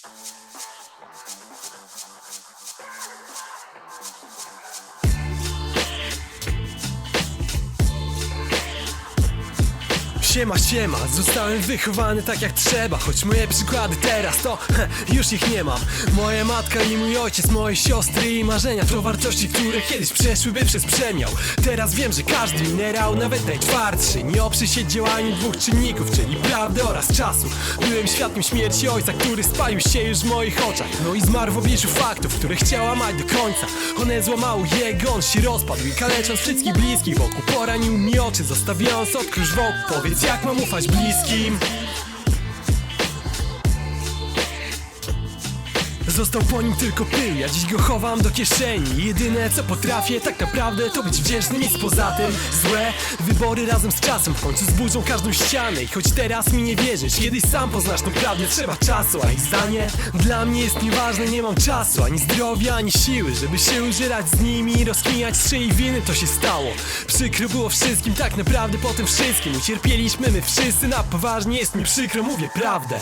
Thank you. Siema, siema, zostałem wychowany tak jak trzeba Choć moje przykłady teraz to heh, już ich nie mam Moja matka i mój ojciec, moje siostry i marzenia To wartości, które kiedyś przeszłyby przez przemiał. Teraz wiem, że każdy minerał, nawet najtwardszy Nie oprze się działaniu dwóch czynników, czyli prawdy oraz czasu. Byłem świadkiem śmierci ojca, który spalił się już w moich oczach. No i zmarł w obliczu faktów, które chciała mać do końca. One złamały jego, on się rozpadł i kalecząc wszystkich bliskich wokół Poranił mi oczy, zostawiając odkrusz wokół. Powiedz jak mam ufać bliskim Został po nim tylko pył, ja dziś go chowam do kieszeni. Jedyne co potrafię tak naprawdę to być wdzięczny Nic poza tym. Złe wybory razem z czasem W końcu zburzą każdą ścianę. I choć teraz mi nie wierzysz, kiedyś sam poznasz tą prawdę Trzeba czasu, a ich zdanie dla mnie jest nieważne Nie mam czasu, ani zdrowia, ani siły Żeby się użerać z nimi rozkminiać z czyjej winy to się stało. Przykro było wszystkim, tak naprawdę po tym wszystkim. Ucierpieliśmy my wszyscy, na poważnie jest mi przykro, mówię prawdę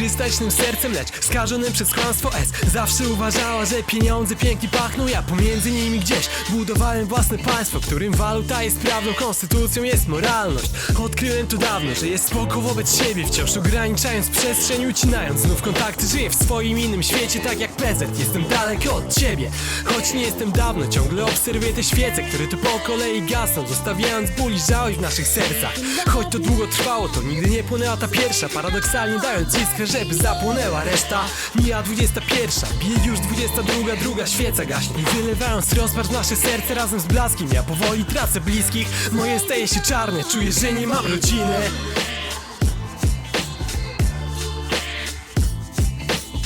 krystalicznym sercem, lecz skażonym przez kłamstwo S. Zawsze uważała, że pieniądze pięknie pachną. Ja pomiędzy nimi gdzieś budowałem własne państwo Którym waluta jest prawdą, konstytucją jest moralność. Odkryłem to dawno, że jest spoko wobec siebie Wciąż ograniczając przestrzeń, ucinając znów kontakty. Żyję w swoim innym świecie, tak jak PZ Jestem daleko od ciebie, choć nie jestem dawno. Ciągle obserwuję te świece, które tu po kolei gasną Zostawiając ból i żałość w naszych sercach. Choć to długo trwało, to nigdy nie płynęła ta pierwsza Paradoksalnie dając iskrę, żeby zapłonęła reszta. Mija 21, bije już 22, druga świeca gaśnie. Wylewając rozpacz nasze serce razem z blaskiem Ja powoli tracę bliskich, moje staje się czarne Czuję, że nie mam rodziny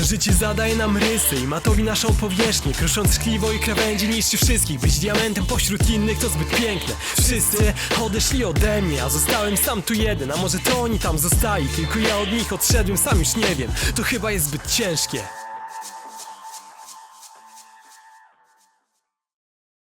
Życie zadaje nam rysy i matowi naszą powierzchnię. Krusząc tkliwo i krawędzi niszczy wszystkich. Być diamentem pośród innych to zbyt piękne. Wszyscy odeszli ode mnie, a zostałem sam tu jeden. A może to oni tam zostali, tylko ja od nich odszedłem, sam już nie wiem. To chyba jest zbyt ciężkie